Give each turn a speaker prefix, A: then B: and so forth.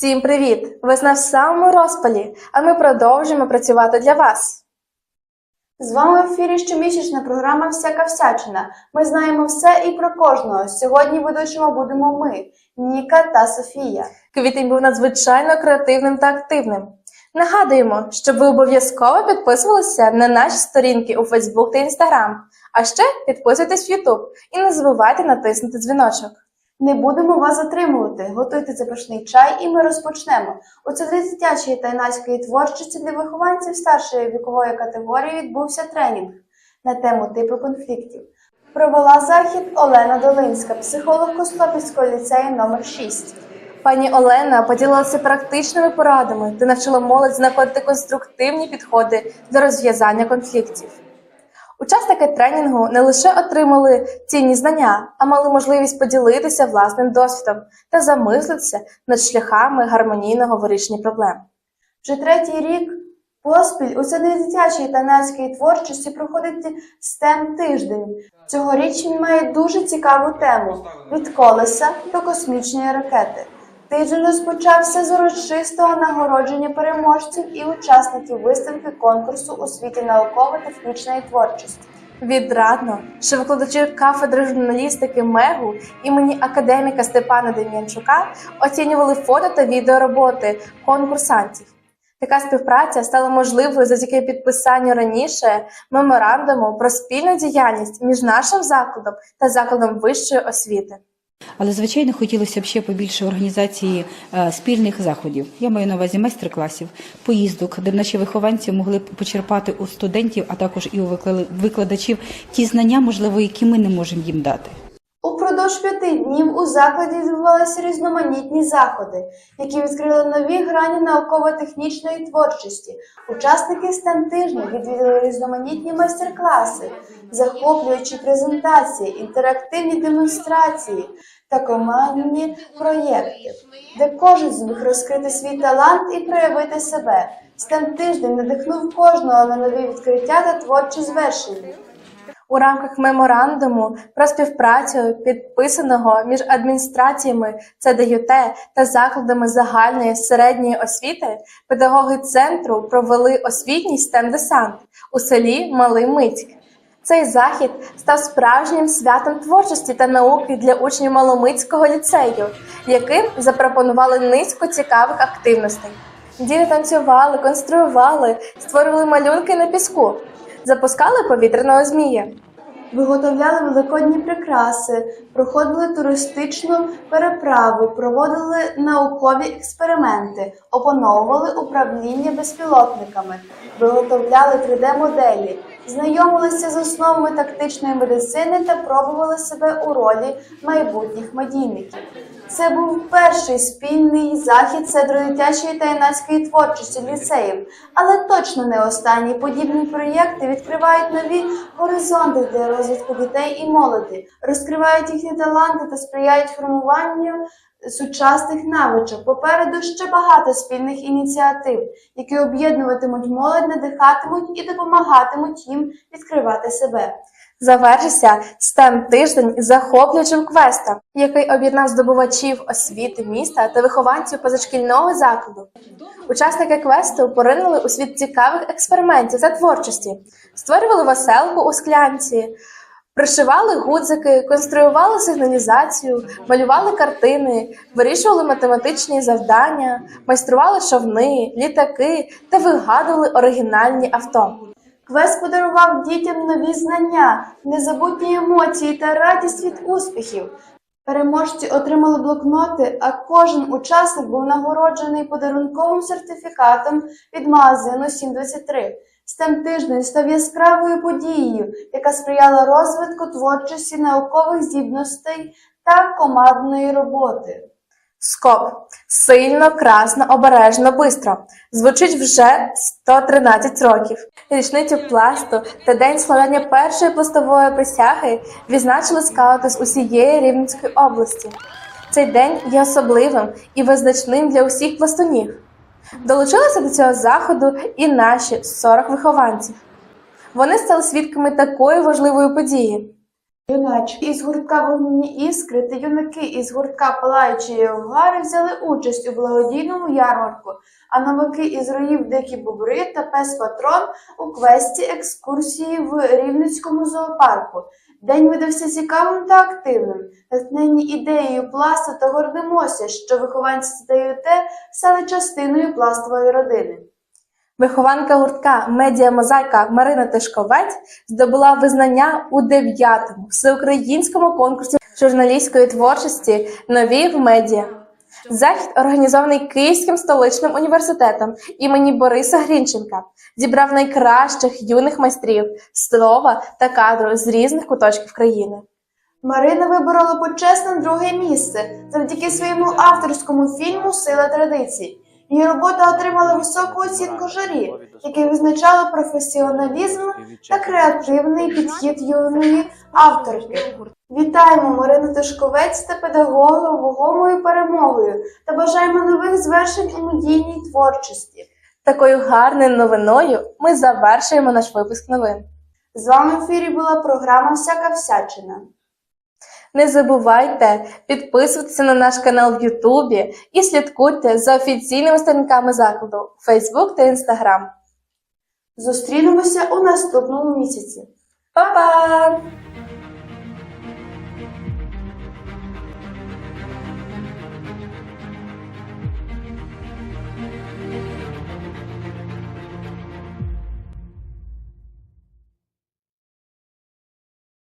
A: Всім привіт! Весна в самому розпалі, а ми продовжуємо працювати для вас. З вами в ефірі щомісячна програма Всяка всячина. Ми знаємо все і про кожного. Сьогодні ведучими будемо ми, Ніка та Софія. Квітень був надзвичайно креативним та активним. Нагадуємо, щоб ви обов'язково підписувалися на наші сторінки у Facebook та Instagram, а ще підписуйтесь в YouTube і не забувайте натиснути дзвіночок. Не будемо вас затримувати. Готуйте запашний чай, і ми розпочнемо. У центрі дитячої та юнацької творчості для вихованців старшої вікової категорії відбувся тренінг на тему типу конфліктів. Провела захід Олена Долинська, психолог Костопільського ліцею номер 6 Пані Олена поділилася практичними порадами та навчила молодь знаходити конструктивні підходи до розв'язання конфліктів. Учасники тренінгу не лише отримали цінні знання, а мали можливість поділитися власним досвідом та замислитися над шляхами гармонійного вирішення проблем. Вже третій рік поспіль у центрі дитячої та юнацької творчості проходить STEM тиждень. Цьогоріч він має дуже цікаву тему від колеса до космічної ракети. Тиждень розпочався з урочистого нагородження переможців і учасників виставки конкурсу у світі науково-технічної творчості. Відрадно, що викладачі кафедри журналістики МЕГУ імені академіка Степана Дем'янчука оцінювали фото та відеороботи конкурсантів. Така співпраця стала можливою завдяки підписанню раніше меморандуму про спільну діяльність між нашим закладом та закладом вищої освіти.
B: Але звичайно хотілося б ще побільше організації е, спільних заходів. Я маю на увазі майстер-класів, поїздок, де наші вихованці могли б почерпати у студентів, а також і у викла- викладачів ті знання, можливо, які ми не можемо їм дати.
A: Упродовж п'яти днів у закладі відбувалися різноманітні заходи, які відкрили нові грані науково-технічної творчості. Учасники STEM тижня відвідали різноманітні майстер-класи, захоплюючі презентації, інтерактивні демонстрації та командні проєкти, де кожен зміг розкрити свій талант і проявити себе. STEM тиждень надихнув кожного на нові відкриття та творчі звершення. У рамках меморандуму про співпрацю, підписаного між адміністраціями ЦДЮТ та закладами загальної середньої освіти, педагоги центру провели освітній стем-десант у селі Малий Мицьк. Цей захід став справжнім святом творчості та науки для учнів Маломицького ліцею, яким запропонували низку цікавих активностей. Діти танцювали, конструювали, створювали малюнки на піску, запускали повітряного змія. Виготовляли великодні прикраси, проходили туристичну переправу, проводили наукові експерименти, опановували управління безпілотниками, виготовляли 3D-моделі, знайомилися з основами тактичної медицини та пробували себе у ролі майбутніх медійників. Це був перший спільний захід Центру дитячої та юнацької творчості ліцеїв, але точно не останній. Подібні проєкти відкривають нові горизонти для розвитку дітей і молоді, розкривають їхні таланти та сприяють формуванню сучасних навичок. Попереду ще багато спільних ініціатив, які об'єднуватимуть молодь, надихатимуть і допомагатимуть їм відкривати себе. Завершився STEM тиждень захоплюючим квестом, який об'єднав здобувачів освіти міста та вихованців позашкільного закладу. Учасники квесту поринули у світ цікавих експериментів та творчості, створювали веселку у склянці, пришивали гудзики, конструювали сигналізацію, малювали картини, вирішували математичні завдання, майстрували човни, літаки та вигадували оригінальні авто. Квест подарував дітям нові знання, незабутні емоції та радість від успіхів. Переможці отримали блокноти, а кожен учасник був нагороджений подарунковим сертифікатом від магазину 723. STEM тиждень став яскравою подією, яка сприяла розвитку творчості наукових здібностей та командної роботи. Скоп сильно, красно, обережно, бистро. Звучить вже 113 років. Річницю пласту та день складання першої пластової присяги відзначили скаути з усієї Рівненської області. Цей день є особливим і визначним для усіх пластунів. Долучилися до цього заходу і наші 40 вихованців. Вони стали свідками такої важливої події. Юначки із гуртка «Вогняні іскри» та юнаки із гуртка «Палаючі Євгари» взяли участь у благодійному ярмарку, а новаки із роїв Дикі Бобри та Пес Патрон у квесті екскурсії в Рівненському зоопарку. День видався цікавим та активним. Натхнені ідеєю пласту та гордимося, що вихованці ТЮТ стали частиною пластової родини.
C: Вихованка гуртка Медіа Мозаїка Марина Тишковець здобула визнання у дев'ятому всеукраїнському конкурсі журналістської творчості Нові в медіа. Захід, організований Київським столичним університетом імені Бориса Грінченка, зібрав найкращих юних майстрів слова та кадру з різних куточків країни.
A: Марина виборола почесне друге місце завдяки своєму авторському фільму Сила традицій. Її робота отримала високу оцінку журі, яке визначало професіоналізм та креативний підхід юної авторки. Вітаємо Марину Тишковець та педагога вагомою перемогою та бажаємо нових звершень у медійній творчості.
C: Такою гарною новиною ми завершуємо наш випуск новин.
A: З вами в ефірі була програма Всяка всячина.
C: Не забувайте підписуватися на наш канал в Ютубі і слідкуйте за офіційними сторінками закладу Facebook та Instagram.
A: Зустрінемося у наступному місяці.
C: Па-па!